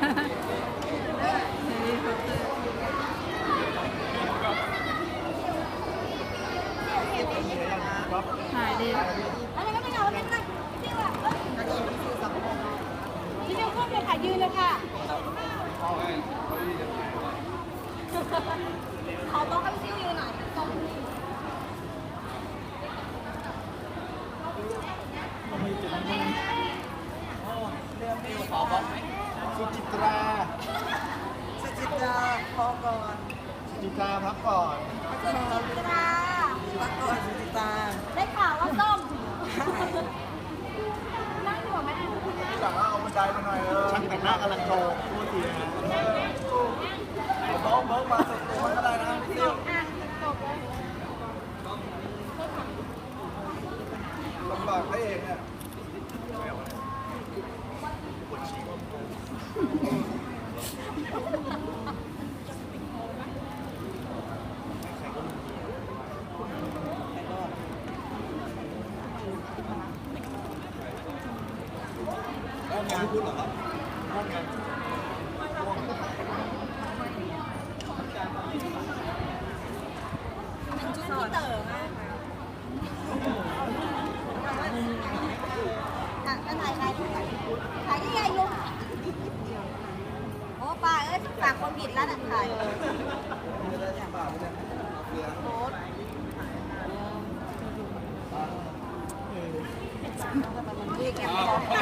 หายดีพี่เดียวขึ้นเลยค่ะ ยืนเลยค่ะขาต้องให้ซิว สุจิตราสุจิตราพอก่อนสุจิตราพักก่อนสุจิตราพักก่อนสุจิตราได้ข่าวว่าส้มนั่งอยู่กับแม่ที่หลังเอาบันไดมาหน่อยเออช่างแต่งหน้ากำลังโตพูดทีนะเบิ้งเบิ้งมาสุดตัวก็ได้นะพี่ซิ่วอะจบเลยลำบากพระเอกเนี่ย ชุดที่เต๋อมาก ฝากคนผิดแล้วน่ะถ่ายโพสเรียกแกไม่ได้